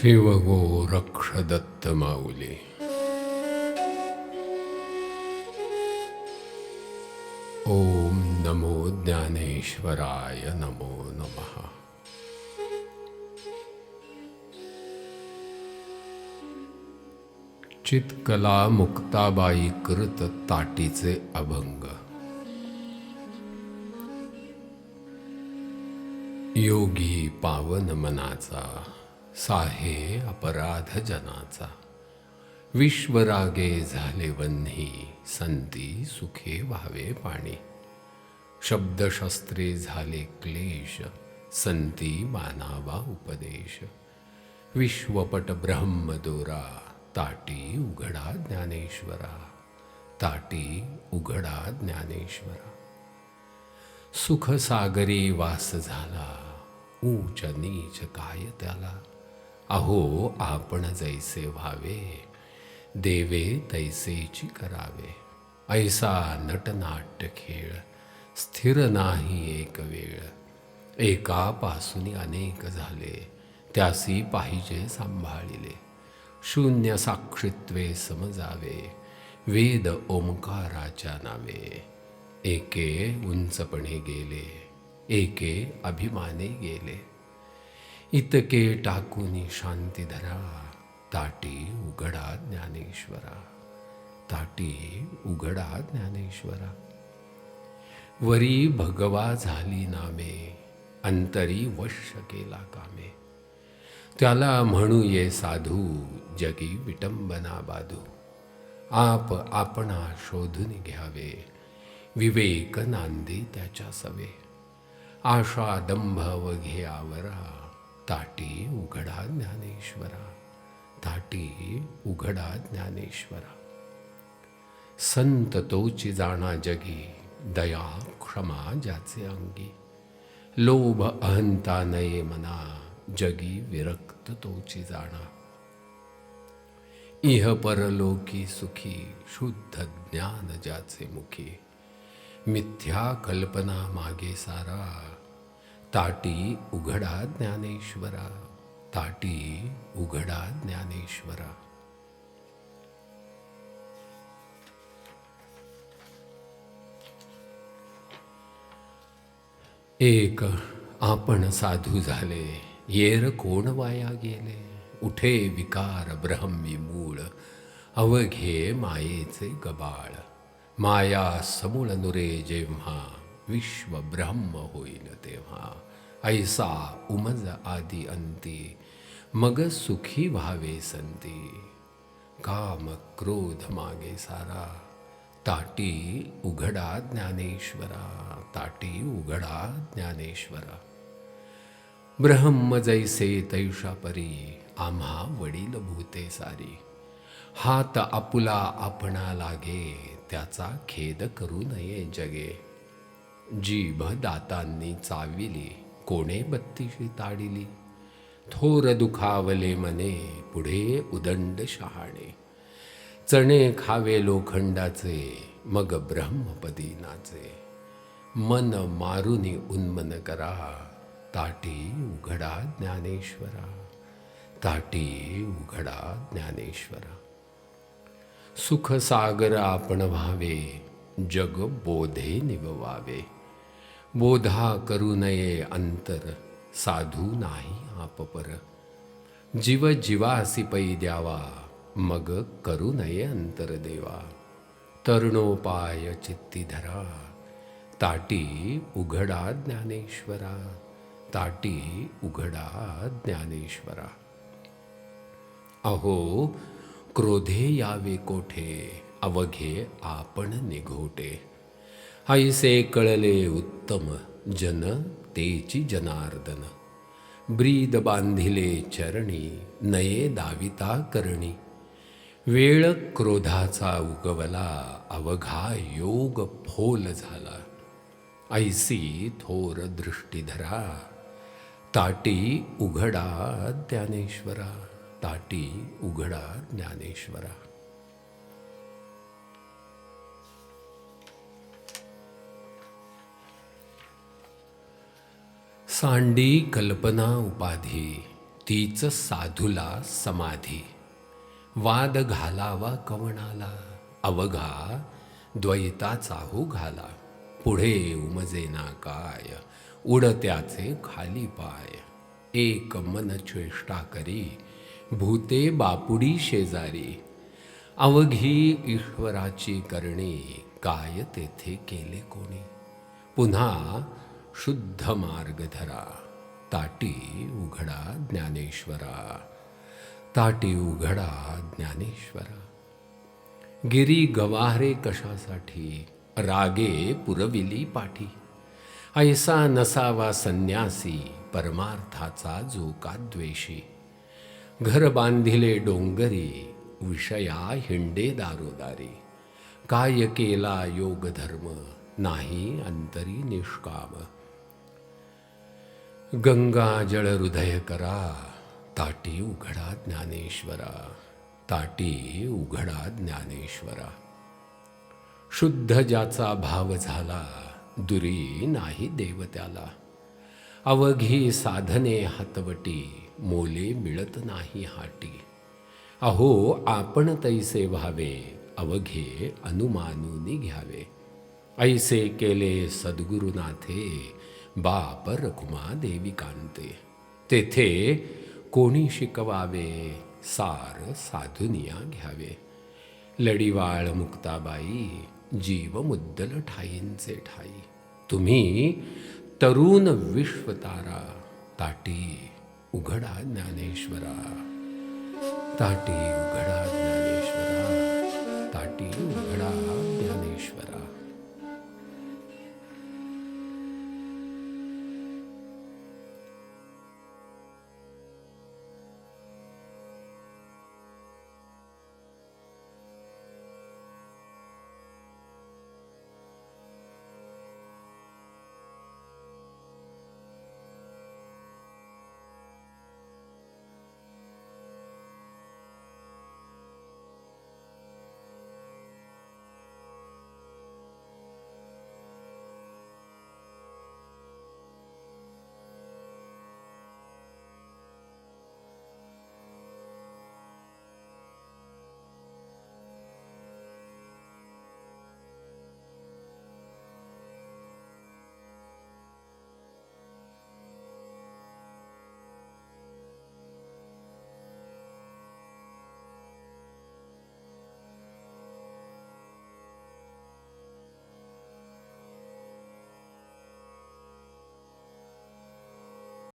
शिवगो रक्ष दत्त माऊली ओम नमो ज्ञानेश्वराय नमो नमः चितकला मुक्ताबाई कृत ताटीचे अभंग योगी पावन मनाचा साहे अपराध जनाचा विश्वरागे झाले वन्ही संती सुखे व्हावे पाणी। शब्दशस्त्रे झाले क्लेश संती मानावा उपदेश। विश्वपट ब्रह्मदोरा ताटी उघडा ज्ञानेश्वरा। ताटी उघडा ज्ञानेश्वरा। सुख सागरी वास झाला ऊच नीच काय त्याला। अहो आपण जैसे व्हावे देवे तैसेची करावे. ऐसा नटनाट्य खेळ स्थिर नाही एक वेळ. एकापासून अनेक झाले त्यासी पाहिजे सांभाळिले. शून्य साक्षित्वे समजावे वेद ओंकाराच्या नावे. एके उंचपणे गेले एके अभिमाने गेले. इतके टाकून शांती धरा. ताटी उघडा ज्ञानेश्वरा. ताटी उघडा ज्ञानेश्वरा. वरी भगवा झाली नामे अंतरी वश केला कामे. त्याला म्हणू ये साधू जगी विटंबना बाधू. आप आपणा शोधून घ्यावे विवेक नांदी त्याच्या सवे. आशा दंभ व घे आवरा ताटी उघडा ज्ञानेश्वरा, ताटी उघडा ज्ञानेश्वरा। संत तोची जाणा जगी, दया क्षमा ज्याचे अंगी। लोभ अहंता नये मना, जगी विरक्त तोची जाणा। इह परलोकी सुखी, शुद्ध ज्ञान ज्याचे मुखी। मिथ्या कल्पना मागे सारा ताटी उघडा ज्ञानेश्वरा ताटी उघडा ज्ञानेश्वरा. एक आपण साधू झाले येर कोण वाया गेले? उठे विकार ब्रह्मी मूळ अवघे मायेचे गबाळ. माया समूळ नुरे जेव्हा विश्व ब्रह्म होईल तेव्हा. ऐसा उमज आदी अंती मग सुखी व्हावे संती. काम क्रोध मागे सारा ताटी उघडा ज्ञानेश्वरा ताटी उघडा ज्ञानेश्वरा. ब्रह्म जैसे तैषा परी आम्हा वडील भूते सारी. हात आपुला आपणा लागे त्याचा खेद करू नये जगे. जीभ दातांनी चाविली कोणे बत्तीशी ताडिली. थोर दुखावले मने पुढे उदंड शहाणे. चणे खावे लोखंडाचे मग ब्रह्मपदी नाचे. मन मारुनी उन्मन करा ताटी उघडा ज्ञानेश्वरा. ताटी उघडा ज्ञानेश्वरा. सुख सागर आपण व्हावे जग बोधे निववावे. बोधा करू नये अंतर, साधू नाही आपपर जीव जीवासी पै द्यावा, मग करू नये अंतर देवा। तरुणोपाय चित्ती धरा, ताटी उघडा ज्ञानेश्वरा। ताटी उघडा ज्ञानेश्वरा। अहो, क्रोधे यावे कोठे, अवघे आपण निघोटे। ऐसे कळले उत्तम जन तेची जनार्दन ब्रीद बांधिले चरणी नये दाविता करणी वेळ क्रोधाचा उगवला अवघा योग फोल झाला ऐसी थोर दृष्टीधरा ताटी उघडा ज्ञानेश्वरा ताटी उघडा ज्ञानेश्वरा सांडी कल्पना उपाधी तीच साधूला समाधी. वाद घालावा कवणाला अवघा द्वैताचा हो घाला. पुढे उमजेना काय उडत्याचे खाली पाय. एक मन चेष्टा करी भूते बापुडी शेजारी. अवघी ईश्वराची करणी काय तेथे केले कोणी? पुन्हा शुद्ध मार्ग धरा ताटी उघडा ज्ञानेश्वरा ताटी उघडा ज्ञानेश्वरा. गिरी गवारे कशासाठी रागे पुरविली पाठी. ऐसा नसावा संन्यासी परमार्थाचा जो का द्वेषी. घर बांधिले डोंगरी विषया हिंडे दारोदारी. काय केला योग धर्म नाही अंतरी निष्काम. गंगा जळ हृदय करा ताटी उघडा ज्ञानेश्वरा ताटी उघडा ज्ञानेश्वरा. शुद्ध ज्याचा भाव झाला दुरी नाही देव त्याला अवघी साधने हातवटी मोले मिळत नाही हाटी. अहो आपण तैसे व्हावे अवघे अनुमानूनी घ्यावे. ऐसे केले सद्गुरुनाथे बाप रखुमा देवी कांते तेथे कोणी शिकवावे, सार साधुनिया घ्यावे। लढीवाळ मुक्ताबाई जीव मुद्दल ठाईंचे ठाई। तुम्ही तरुण विश्वतारा, ताटी उघडा ज्ञानेश्वरा। ताटी उघडा ज्ञानेश्वरा, ताटी उघडा